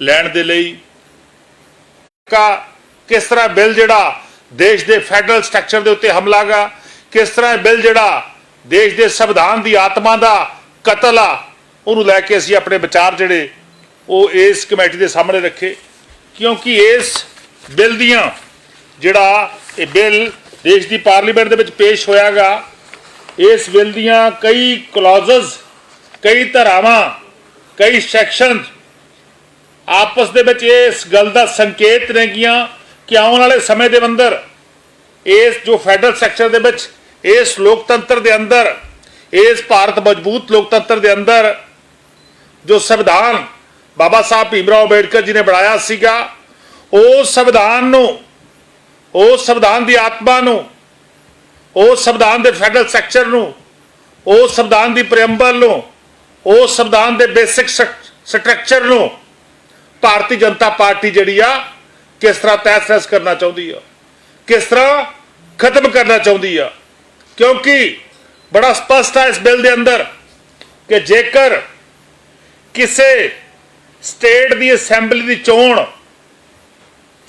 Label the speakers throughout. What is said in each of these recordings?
Speaker 1: ਲੈਣ ਦੇ ਲਈ। ਕਾ ਕਿਸ ਤਰ੍ਹਾਂ ਬਿੱਲ ਜਿਹੜਾ ਦੇਸ਼ ਦੇ ਫੈਡਰਲ ਸਟਰਕਚਰ ਦੇ ਉੱਤੇ ਹਮਲਾ ਗਾ ਕਿਸ ਤਰ੍ਹਾਂ ਬਿੱਲ ਜਿਹੜਾ ਦੇਸ਼ ਦੇ ਸੰਵਿਧਾਨ ਦੀ ਆਤਮਾ ਦਾ ਕਤਲ ਆ, ਉਹਨੂੰ ਲੈ ਕੇ ਅਸੀਂ ਆਪਣੇ ਵਿਚਾਰ ਜਿਹੜੇ ਉਹ ਇਸ ਕਮੇਟੀ ਦੇ ਸਾਹਮਣੇ ਰੱਖੇ। ਕਿਉਂਕਿ ਇਸ ਬਿੱਲ ਦੀਆਂ ਜਿਹੜਾ ਇਹ ਬਿੱਲ ਦੇਸ਼ ਦੀ ਪਾਰਲੀਮੈਂਟ ਦੇ ਵਿੱਚ ਪੇਸ਼ ਹੋਇਆਗਾ ਇਸ ਬਿੱਲ ਦੀਆਂ ਕਈ ਕਲੌਜ਼ਸ ਕਈ ਧਾਰਾਵਾਂ, ਕਈ ਸੈਕਸ਼ਨ ਆਪਸ ਦੇ ਵਿੱਚ ਇਸ ਗੱਲ ਦਾ ਸੰਕੇਤ ਨੇਗੀਆਂ ਕਿ ਆਉਣ ਵਾਲੇ ਸਮੇਂ ਦੇ ਅੰਦਰ, ਇਸ ਜੋ ਫੈਡਰਲ ਸੈਕਟਰ ਦੇ ਵਿੱਚ, ਇਸ ਲੋਕਤੰਤਰ ਦੇ ਅੰਦਰ, ਇਸ ਭਾਰਤ ਮਜ਼ਬੂਤ ਲੋਕਤੰਤਰ ਦੇ ਅੰਦਰ, ਜੋ ਸੰਵਿਧਾਨ ਬਾਬਾ ਸਾਹਿਬ ਭੀਮਰਾਓ ਅੰਬੇਡਕਰ ਜੀ ਨੇ ਬਣਾਇਆ ਸੀਗਾ ਉਸ ਸੰਵਿਧਾਨ ਨੂੰ ਉਸ ਸੰਵਿਧਾਨ ਦੀ ਆਤਮਾ ਨੂੰ ਉਸ ਸੰਵਿਧਾਨ ਦੇ ਫੈਡਰਲ ਸਟਰਕਚਰ ਨੂੰ ਉਸ ਸੰਵਿਧਾਨ ਦੀ ਪ੍ਰੀਐਮਬਲ ਨੂੰ ਉਸ ਸੰਵਿਧਾਨ ਦੇ ਬੇਸਿਕ ਸਟਰਕਚਰ ਨੂੰ ਭਾਰਤੀ ਜਨਤਾ ਪਾਰਟੀ ਜਿਹੜੀ ਆ, ਕਿਸ ਤਰ੍ਹਾਂ ਤਹਿਸ ਕਰਨਾ ਚਾਹੁੰਦੀ ਆ? ਕਿਸ ਤਰ੍ਹਾਂ ਖਤਮ ਕਰਨਾ ਚਾਹੁੰਦੀ ਆ? ਕਿਉਂਕਿ ਬੜਾ ਸਪਸ਼ਟ ਹੈ ਇਸ ਬਿੱਲ ਦੇ ਅੰਦਰ ਕਿ ਜੇਕਰ ਕਿਸੇ ਸਟੇਟ ਦੀ ਅਸੈਂਬਲੀ ਦੀ ਚੋਣ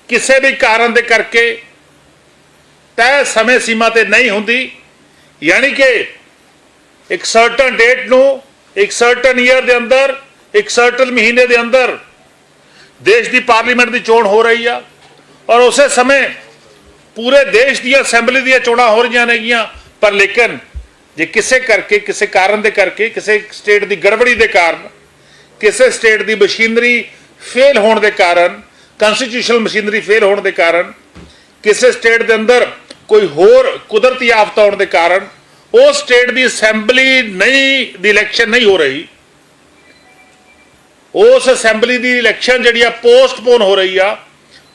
Speaker 1: ਕਿਸੇ ਵੀ ਕਾਰਨ ਦੇ ਕਰਕੇ ਤੈਅ ਸਮੇਂ ਸੀਮਾ ਤੇ ਨਹੀਂ ਹੁੰਦੀ, ਯਾਨੀ ਕਿ ਇੱਕ ਸਰਟਨ ਡੇਟ ਨੂੰ, ਇੱਕ ਸਰਟਨ ਈਅਰ ਦੇ ਅੰਦਰ, ਇੱਕ ਸਰਟਨ ਮਹੀਨੇ ਦੇ ਅੰਦਰ ਦੇਸ਼ ਦੀ ਪਾਰਲੀਮੈਂਟ ਦੀ ਚੋਣ ਹੋ ਰਹੀ ਆ ਔਰ ਉਸੇ ਸਮੇਂ ਪੂਰੇ ਦੇਸ਼ ਦੀਆਂ ਅਸੈਂਬਲੀ ਦੀਆਂ ਚੋਣਾਂ ਹੋ ਰਹੀਆਂ ਨੇਗੀਆਂ, ਪਰ ਲੇਕਿਨ ਜੇ ਕਿਸੇ ਕਰਕੇ, ਕਿਸੇ ਕਾਰਨ ਦੇ ਕਰਕੇ, ਕਿਸੇ ਸਟੇਟ ਦੀ ਗੜਬੜੀ ਦੇ ਕਾਰਨ, ਕਿਸੇ ਸਟੇਟ ਦੀ ਮਸ਼ੀਨਰੀ ਫੇਲ ਹੋਣ ਦੇ ਕਾਰਨ ਕਨਸਟੀਟਿਊਸ਼ਨਲ ਮਸ਼ੀਨਰੀ ਫੇਲ ਹੋਣ ਦੇ ਕਾਰਨ, ਕਿਸੇ ਸਟੇਟ ਦੇ ਅੰਦਰ ਕੋਈ ਹੋਰ ਕੁਦਰਤੀ ਆਫਤ ਆਉਣ ਦੇ ਕਾਰਨ, ਉਹ ਸਟੇਟ ਦੀ ਅਸੈਂਬਲੀ ਨਹੀਂ, ਦੀ ਇਲੈਕਸ਼ਨ ਨਹੀਂ ਹੋ ਰਹੀ ਉਸ ਅਸੈਂਬਲੀ ਦੀ ਇਲੈਕਸ਼ਨ ਜਿਹੜੀ ਆ ਪੋਸਟਪੋਨ ਹੋ ਰਹੀ ਆ,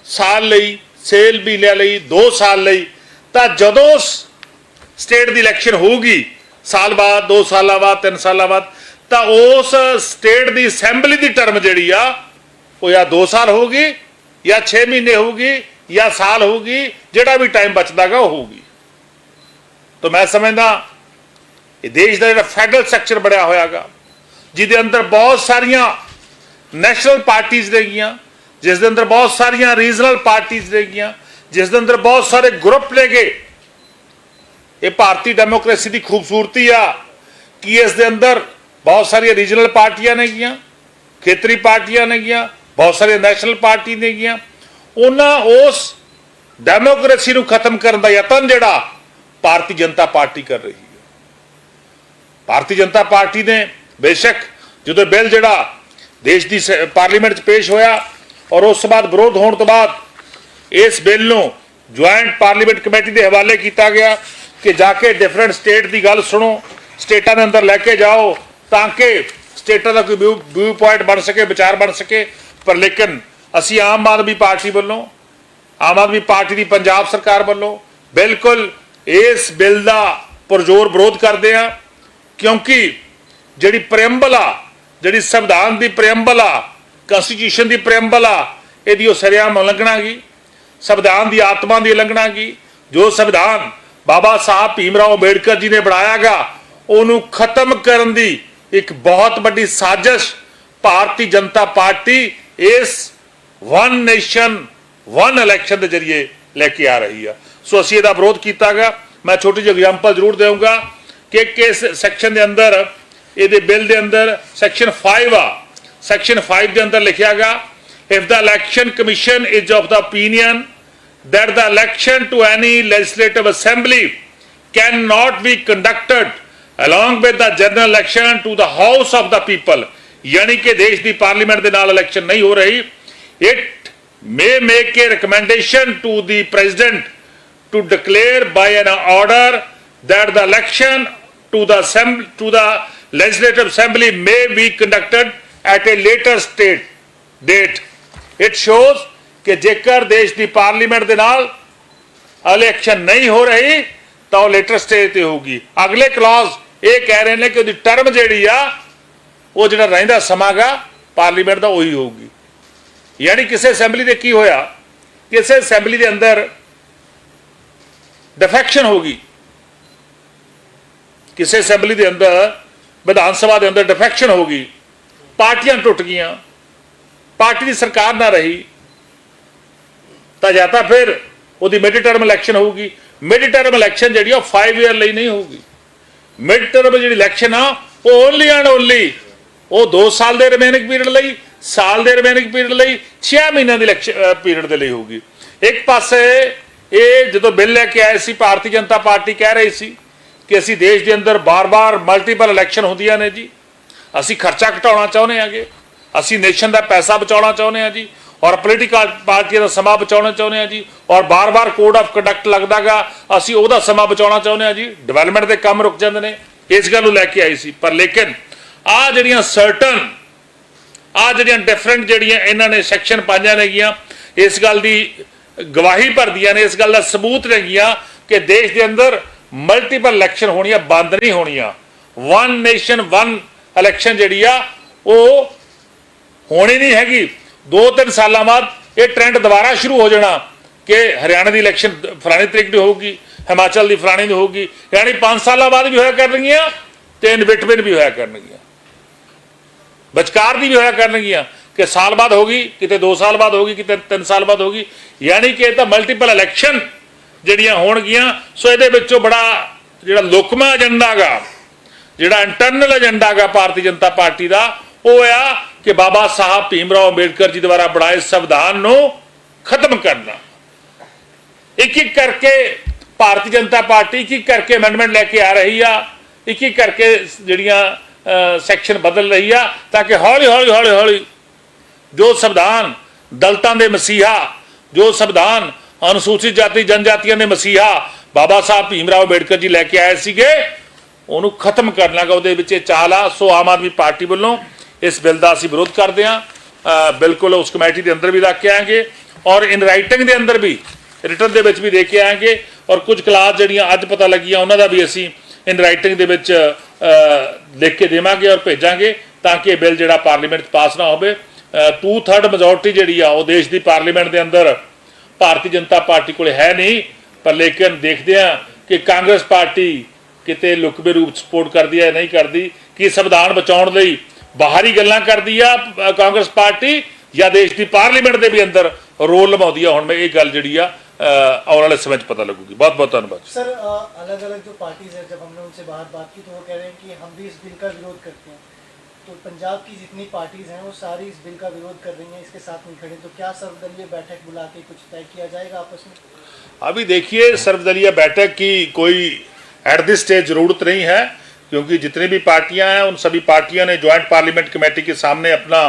Speaker 1: ਸਾਲ ਲਈ, ਸੇਲ ਬੀਲਿਆਂ ਲਈ 2 ਸਾਲ ਲਈ। ਤਾਂ ਜਦੋਂ ਸਟੇਟ ਦੀ ਇਲੈਕਸ਼ਨ ਹੋਊਗੀ, ਸਾਲ ਬਾਅਦ 2 ਸਾਲਾਂ ਬਾਅਦ 3 ਸਾਲਾਂ ਬਾਅਦ, ਤਾਂ ਉਸ ਸਟੇਟ ਦੀ ਅਸੈਂਬਲੀ ਦੀ ਟਰਮ ਜਿਹੜੀ ਆ, ਉਹ ਜਾਂ 2 ਸਾਲ ਹੋਊਗੀ, ਜਾਂ 6 ਮਹੀਨੇ ਹੋਊਗੀ, ਜਾਂ ਸਾਲ ਹੋਊਗੀ, ਜਿਹੜਾ ਵੀ ਟਾਈਮ ਬਚਦਾਗਾ ਉਹ ਹੋਊਗੀ। ਤਾਂ ਮੈਂ ਸਮਝਦਾ, ਇਹ ਦੇਸ਼ ਦਾ ਜਿਹੜਾ ਫੈਡਰਲ ਸਟਰਕਚਰ ਬਣਿਆ ਹੋਇਆਗਾ ਜਿਹਦੇ ਅੰਦਰ ਬਹੁਤ ਸਾਰੀਆਂ ਨੈਸ਼ਨਲ ਪਾਰਟੀਆਂ ਨੇਗੀਆਂ ਜਿਸ ਦੇ ਅੰਦਰ ਬਹੁਤ ਸਾਰੀਆਂ ਰੀਜਨਲ ਪਾਰਟੀਆਂ ਨੇਗੀਆਂ ਜਿਸ ਦੇ ਅੰਦਰ ਬਹੁਤ ਸਾਰੇ ਗਰੁੱਪ ਨੇਗੇ ਇਹ ਭਾਰਤੀ ਡੈਮੋਕ੍ਰੇਸੀ ਦੀ ਖੂਬਸੂਰਤੀ ਆ ਕਿ ਇਸ ਦੇ ਅੰਦਰ ਬਹੁਤ ਸਾਰੀਆਂ ਰੀਜਨਲ ਪਾਰਟੀਆਂ ਨੇਗੀਆਂ ਖੇਤਰੀ ਪਾਰਟੀਆਂ ਨੇਗੀਆਂ ਬਹੁਤ ਸਾਰੀਆਂ ਨੈਸ਼ਨਲ ਪਾਰਟੀ ਨੇਗੀਆਂ ਉਹਨਾਂ ਉਸ ਡੈਮੋਕ੍ਰੇਸੀ ਨੂੰ ਖਤਮ ਕਰਨ ਦਾ ਯਤਨ ਜਿਹੜਾ ਭਾਰਤੀ ਜਨਤਾ ਪਾਰਟੀ ਕਰ ਰਹੀ ਹੈ। ਭਾਰਤੀ ਜਨਤਾ ਪਾਰਟੀ ਨੇ ਬੇਸ਼ੱਕ ਜਦੋਂ ਬਿੱਲ ਜਿਹੜਾ ਦੇਸ਼ ਦੀ ਸ- ਪਾਰਲੀਮੈਂਟ 'ਚ ਪੇਸ਼ ਹੋਇਆ ਔਰ ਉਸ ਤੋਂ ਬਾਅਦ ਵਿਰੋਧ ਹੋਣ ਤੋਂ ਬਾਅਦ ਇਸ ਬਿੱਲ ਨੂੰ ਜੁਆਇੰਟ ਪਾਰਲੀਮੈਂਟ ਕਮੇਟੀ ਦੇ ਹਵਾਲੇ ਕੀਤਾ ਗਿਆ ਕਿ ਜਾ ਕੇ ਡਿਫਰੈਂਟ ਸਟੇਟ ਦੀ ਗੱਲ ਸੁਣੋ, ਸਟੇਟਾਂ ਦੇ ਅੰਦਰ ਲੈ ਕੇ ਜਾਓ ਤਾਂ ਕਿ ਸਟੇਟਾਂ ਦਾ ਕੋਈ ਵਿਊ ਵਿਊ ਪੁਆਇੰਟ ਬਣ ਸਕੇ, ਵਿਚਾਰ ਬਣ ਸਕੇ। ਪਰ ਲੇਕਿਨ ਅਸੀਂ ਆਮ ਆਦਮੀ ਪਾਰਟੀ ਵੱਲੋਂ, ਆਮ ਆਦਮੀ ਪਾਰਟੀ ਦੀ ਪੰਜਾਬ ਸਰਕਾਰ ਵੱਲੋਂ ਬਿਲਕੁਲ ਇਸ ਬਿੱਲ ਦਾ ਪੁਰਜ਼ੋਰ ਵਿਰੋਧ ਕਰਦੇ ਆ ਕਿਉਂਕਿ ਜਿਹੜੀ ਪ੍ਰੀਐਮਬਲ ਆ ਜਿਹੜੀ ਸੰਵਿਧਾਨ ਦੀ ਪ੍ਰੀਐਮਬਲ ਆ ਕਨਸਟੀਟਿਊਸ਼ਨ ਦੀ ਪ੍ਰੀਐਮਬਲ ਆ, ਇਹਦੀ ਉਹ ਸਰਿਆਮ ਉਲੰਘਣਾ ਗਈ ਸੰਵਿਧਾਨ ਦੀ ਆਤਮਾ ਦੀ ਉਲੰਘਣਾ ਗਈ ਜੋ ਸੰਵਿਧਾਨ ਬਾਬਾ ਸਾਹਿਬ ਭੀਮਰਾਓ ਅੰਬੇਡਕਰ ਜੀ ਨੇ ਬਣਾਇਆਗਾ, ਉਹਨੂੰ ਖਤਮ ਕਰਨ ਦੀ ਇੱਕ ਬਹੁਤ ਵੱਡੀ ਸਾਜ਼ਿਸ਼ ਭਾਰਤੀ ਜਨਤਾ ਪਾਰਟੀ ਇਸ ਵਨ ਨੇਸ਼ਨ ਵਨ ਇਲੈਕਸ਼ਨ ਦੇ ਜ਼ਰੀਏ ਲੈ ਕੇ ਆ ਰਹੀ ਆ। ਸੋ ਅਸੀਂ ਇਹਦਾ ਵਿਰੋਧ ਕੀਤਾਗਾ। ਮੈਂ ਛੋਟੀ ਜਿਹੀ ਐਗਜ਼ਾਮਪਲ ਜ਼ਰੂਰ ਦੇਵਾਂਗਾ ਕਿ ਕਿਸ ਸੈਕਸ਼ਨ ਦੇ ਅੰਦਰ ਇਹਦੇ ਬਿੱਲ ਦੇ ਅੰਦਰ ਸੈਕਸ਼ਨ 5 ਆ ਸੈਕਸ਼ਨ 5 ਦੇ ਅੰਦਰ ਲਿਖਿਆਗਾ if the election commission is of the opinion that the election to any legislative assembly cannot be conducted along with the general election to the house of the people ਯਾਨੀ ਕਿ ਦੇਸ਼ ਦੀ parliament ਦੇ ਨਾਲ election ਨਹੀਂ ਹੋ ਰਹੀ it may make a recommendation to the president to declare by an order that the election to the assembly to the legislative assembly may be conducted at a later state date. It shows ਕਿ ਜੇਕਰ ਦੇਸ਼ ਦੀ parliament ਦੇ ਨਾਲ election ਨਹੀਂ ਹੋ ਰਹੀ ਤਾਂ ਉਹ ਲੇਟਰ ਸਟੇਜ ਤੇ ਹੋਊਗੀ ਅਗਲੇ ਕਲਾਸ ਇਹ ਕਹਿ ਰਹੇ ਨੇ ਕਿ ਉਹਦੀ ਟਰਮ ਜਿਹੜੀ ਆ ਉਹ ਜਿਹੜਾ ਰਹਿੰਦਾ ਸਮਾਗਾ ਪਾਰਲੀਮੈਂਟ ਦਾ ਉਹੀ ਹੋਊਗੀ ਯਾਨੀ ਕਿਸੇ ਅਸੈਂਬਲੀ ਦੇ ਕੀ ਹੋਇਆ ਕਿਸੇ ਅਸੈਂਬਲੀ ਦੇ ਅੰਦਰ ਡਿਫੈਕਸ਼ਨ ਹੋ ਗਈ ਕਿਸੇ ਅਸੈਂਬਲੀ ਦੇ ਅੰਦਰ ਵਿਧਾਨ ਸਭਾ ਦੇ ਅੰਦਰ ਡਿਫੈਕਸ਼ਨ ਹੋ ਗਈ, ਪਾਰਟੀਆਂ ਟੁੱਟ ਗਈਆਂ, ਪਾਰਟੀ ਦੀ ਸਰਕਾਰ ਨਾ ਰਹੀ, ਤਾਂ ਜਾਂ ਤਾਂ ਫਿਰ ਉਹਦੀ ਮਿਡ ਟਰਮ ਇਲੈਕਸ਼ਨ ਹੋਊਗੀ। ਮਿਡ ਟਰਮ ਇਲੈਕਸ਼ਨ ਜਿਹੜੀ ਆ ਉਹ 5 ਇਅਰ ਲਈ ਨਹੀਂ ਹੋਊਗੀ। ਮਿਡ ਟਰਮ ਜਿਹੜੀ ਇਲੈਕਸ਼ਨ ਆ, ਉਹ ਓਨਲੀ ਐਂਡ ਓਨਲੀ ਉਹ 2 ਸਾਲ ਦੇ ਰਿਮੇਨਿੰਗ ਪੀਰੀਅਡ ਲਈ, ਸਾਲ ਦੇ ਰਿਮੇਨਿੰਗ ਪੀਰੀਅਡ ਲਈ 6 ਮਹੀਨਿਆਂ ਦੀ ਇਲੈਕਸ਼ਨ ਪੀਰੀਅਡ ਦੇ ਲਈ ਹੋਊਗੀ। ਇੱਕ ਪਾਸੇ ਇਹ ਜਦੋਂ ਬਿੱਲ ਲੈ ਕੇ ਆਏ ਸੀ, ਭਾਰਤੀ ਜਨਤਾ ਪਾਰਟੀ ਕਹਿ ਰਹੀ ਸੀ ਕਿ ਅਸੀਂ ਦੇਸ਼ ਦੇ ਅੰਦਰ ਬਾਰ-ਬਾਰ ਮਲਟੀਪਲ ਇਲੈਕਸ਼ਨ ਹੁੰਦੀਆਂ ਨੇ ਜੀ। ਅਸੀਂ ਖਰਚਾ ਘਟਾਉਣਾ ਚਾਹੁੰਦੇ ਹਾਂਗੇ ਅਸੀਂ ਨੇਸ਼ਨ ਦਾ ਪੈਸਾ ਬਚਾਉਣਾ ਚਾਹੁੰਦੇ ਹਾਂ ਜੀ। ਔਰ ਪੋਲੀਟੀਕਲ ਪਾਰਟੀਆਂ ਦਾ ਸਮਾਂ ਬਚਾਉਣਾ ਚਾਹੁੰਦੇ ਹਾਂ ਜੀ। ਔਰ ਬਾਰ-ਬਾਰ ਕੋਡ ਆਫ ਕੰਡਕਟ ਲੱਗਦਾਗਾ। ਅਸੀਂ ਉਹਦਾ ਸਮਾਂ ਬਚਾਉਣਾ ਚਾਹੁੰਦੇ ਹਾਂ ਜੀ। ਡਿਵੈਲਪਮੈਂਟ ਦੇ ਕੰਮ ਰੁਕ ਜਾਂਦੇ ਨੇ। ਇਸ ਗੱਲ ਨੂੰ ਲੈ ਕੇ ਆਈ ਸੀ। ਪਰ ਲੇਕਿਨ ਆ ਜਿਹੜੀਆਂ ਸਰਟਨ ਆ ਜਿਹੜੀਆਂ ਡਿਫਰੈਂਟ ਜਿਹੜੀਆਂ ਇਹਨਾਂ ਨੇ ਸੈਕਸ਼ਨ ਪਾਈਆਂ ਨੇਗੀਆਂ ਇਸ ਗੱਲ ਦੀ ਗਵਾਹੀ ਭਰਦੀਆਂ ਨੇ। ਇਸ ਗੱਲ ਦਾ ਸਬੂਤ ਨੇਗੀਆਂ ਕਿ ਦੇਸ਼ ਦੇ ਅੰਦਰ ਮਲਟੀਪਲ ਇਲੈਕਸ਼ਨ ਹੋਣੀਆਂ, ਬੰਦ ਨਹੀਂ ਹੋਣੀਆਂ। ਵਨ ਨੇਸ਼ਨ ਵਨ ਇਲੈਕਸ਼ਨ ਜਿਹੜੀ ਆ, ਉਹ ਹੋਣੀ ਨਹੀਂ ਹੈਗੀ। 2-3 ਸਾਲਾਂ ਬਾਅਦ ਇਹ ਟ੍ਰੈਂਡ ਦੁਬਾਰਾ ਸ਼ੁਰੂ ਹੋ ਜਾਣਾ ਕਿ ਹਰਿਆਣਾ ਦੀ ਇਲੈਕਸ਼ਨ ਫਲਾਣੀ ਤਰੀਕ ਦੀ ਹੋਊਗੀ, ਹਿਮਾਚਲ ਦੀ ਫਲਾਣੀ ਦੀ ਹੋਊਗੀ। ਯਾਨੀ 5 ਸਾਲਾਂ ਬਾਅਦ ਵੀ ਹੋਇਆ ਕਰਨਗੀਆਂ ਤੇ ਇਨ ਬਿਟਵੀਨ ਵੀ ਹੋਇਆ ਕਰਨਗੀਆਂ। ਵਿਚਕਾਰ ਦੀ ਵੀ ਹੋਇਆ ਕਰਨਗੀਆਂ ਕਿ ਸਾਲ ਬਾਅਦ ਹੋਗੀ ਕਿਤੇ 2 ਸਾਲ ਬਾਅਦ ਹੋਗੀ ਕਿਤੇ 3 ਸਾਲ ਬਾਅਦ ਹੋਗੀ ਯਾਨੀ ਕਿ ਇਹ ਤਾਂ ਮਲਟੀਪਲ ਇਲੈਕਸ਼ਨ ਜਿਹੜੀਆਂ ਹੋਣਗੀਆਂ, ਸੋ ਇਹਦੇ ਵਿੱਚੋਂ ਬੜਾ ਜਿਹੜਾ ਲੋਕਮਾ ਏਜੰਡਾ ਗਾ, ਜਿਹੜਾ ਇੰਟਰਨਲ ਏਜੰਡਾ ਗਾ ਭਾਰਤੀ ਜਨਤਾ ਪਾਰਟੀ ਦਾ, ਉਹ ਆ ਕਿ ਬਾਬਾ ਸਾਹਿਬ ਭੀਮ ਰਾਓ ਅੰਬੇਡਕਰ ਜੀ ਦੁਆਰਾ ਬਣਾਏ ਸੰਵਿਧਾਨ ਨੂੰ ਖਤਮ ਕਰਨਾ। ਇੱਕ ਇੱਕ ਕਰਕੇ ਭਾਰਤੀ ਜਨਤਾ ਪਾਰਟੀ, ਇੱਕ ਇੱਕ ਕਰਕੇ ਅਮੈਂਡਮੈਂਟ ਲੈ ਕੇ ਆ ਰਹੀ ਆ, ਇੱਕ ਇੱਕ ਕਰਕੇ ਜਿਹੜੀਆਂ ਸੈਕਸ਼ਨ ਬਦਲ ਰਹੀ ਆ, ਤਾਂ ਕਿ ਹੌਲੀ ਹੌਲੀ ਹੌਲੀ ਹੌਲੀ ਜੋ ਸੰਵਿਧਾਨ ਦਲਤਾਂ ਦੇ ਮਸੀਹਾ, ਜੋ ਸੰਵਿਧਾਨ ਅਨੁਸੂਚਿਤ ਜਾਤੀ ਜਨਜਾਤੀਆਂ ਦੇ ਮਸੀਹਾ ਬਾਬਾ ਸਾਹਿਬ ਭੀਮਰਾਓ ਅੰਬੇਡਕਰ ਜੀ ਲੈ ਕੇ ਆਏ ਸੀਗੇ। ਉਹਨੂੰ ਖਤਮ ਕਰਨਾ ਗਾ ਉਹਦੇ ਵਿੱਚ ਇਹ ਚਾਲ ਆ। ਸੋ ਆਮ ਆਦਮੀ ਪਾਰਟੀ ਵੱਲੋਂ ਇਸ ਬਿੱਲ ਦਾ ਅਸੀਂ ਵਿਰੋਧ ਕਰਦੇ ਹਾਂ। ਬਿਲਕੁਲ ਉਸ ਕਮੇਟੀ ਦੇ ਅੰਦਰ ਵੀ ਰੱਖ ਕੇ ਆਏਗੇ ਔਰ ਇਨ ਰਾਈਟਿੰਗ ਦੇ ਅੰਦਰ ਵੀ ਰਿਟਰਨ ਦੇ ਵਿੱਚ ਵੀ ਦੇ ਕੇ ਆਏਗੇ। ਔਰ ਕੁਝ ਕਲਾਸ ਜਿਹੜੀਆਂ ਅੱਜ ਪਤਾ ਲੱਗੀਆਂ, ਉਹਨਾਂ ਦਾ ਵੀ ਅਸੀਂ ਇਨ ਰਾਈਟਿੰਗ ਦੇ ਵਿੱਚ ਲਿਖ ਕੇ ਦੇਵਾਂਗੇ ਔਰ ਭੇਜਾਂਗੇ ਤਾਂ ਕਿ ਇਹ ਬਿੱਲ ਜਿਹੜਾ ਪਾਰਲੀਮੈਂਟ 'ਚ ਪਾਸ ਨਾ ਹੋਵੇ। ਟੂ ਥਰਡ ਮੈਜੋਰਟੀ ਜਿਹੜੀ ਆ, ਉਹ ਦੇਸ਼ ਦੀ ਪਾਰਲੀਮੈਂਟ ਦੇ ਅੰਦਰ ਭਾਰਤੀ ਜਨਤਾ ਪਾਰਟੀ ਕੋਲੇ ਹੈ ਨਹੀਂ ਪਰ ਲੇਕਿਨ ਦੇਖਦੇ ਆ ਕਿ ਕਾਂਗਰਸ ਪਾਰਟੀ ਕਿਤੇ ਲੁਕਵੇਂ ਰੂਪ ਸਪੋਰਟ ਕਰਦੀ ਹੈ ਨਹੀਂ ਕਰਦੀ ਕਿ ਸੰਵਿਧਾਨ ਬਚਾਉਣ ਲਈ ਬਾਹਰੀ ਗੱਲਾਂ ਕਰਦੀ ਆ ਅ, ਕਾਂਗਰਸ ਪਾਰਟੀ ਜਾਂ ਦੇਸ਼ ਦੀ ਪਾਰਲੀਮੈਂਟ ਦੇ ਵੀ ਅੰਦਰ ਰੋਲ ਨਿਭਾਉਂਦੀ ਆ ਹੁਣ ਮੈਂ ਇਹ ਗੱਲ ਜਿਹੜੀ ਆ ਅ, ਆਉਣ ਵਾਲੇ ਸਮੇਂ 'ਚ ਪਤਾ ਲੱਗੂਗੀ ਬਹੁਤ ਬਹੁਤ ਧੰਨਵਾਦ
Speaker 2: सर अलग अलग जो पार्टीज है जब हमने उनसे बाहर बात की तो वो कह रहे हैं कि हम भी इस बिल का विरोध करते हैं तो पंजाब की जितनी पार्टीज़ हैं वो सारी इस बिल का विरोध कर रही हैं इसके साथ नहीं खड़े। तो क्या सर्वदलीय बैठक बुला के कुछ तय किया जाएगा आपस में?
Speaker 1: अभी देखिए सर्वदलीय बैठक की कोई एट दिस स्टेज ज़रूरत नहीं है क्योंकि जितनी भी पार्टियाँ हैं उन सभी पार्टियों ने ज्वाइंट पार्लियामेंट कमेटी के सामने अपना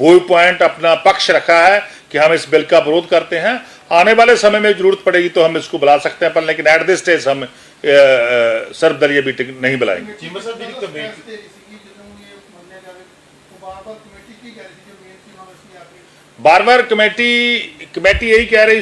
Speaker 1: व्यू पॉइंट अपना पक्ष रखा है कि हम इस बिल का विरोध करते हैं। आने वाले समय में ज़रूरत पड़ेगी तो हम इसको बुला सकते हैं पर लेकिन एट दिस स्टेज हम सर्वदलीय मीटिंग नहीं बुलाएँगे।
Speaker 3: ਬਾਰ-ਬਾਰ ਕਮੇਟੀ ਕਮੇਟੀ ਇਹੀ ਕਹਿ ਰਹੀ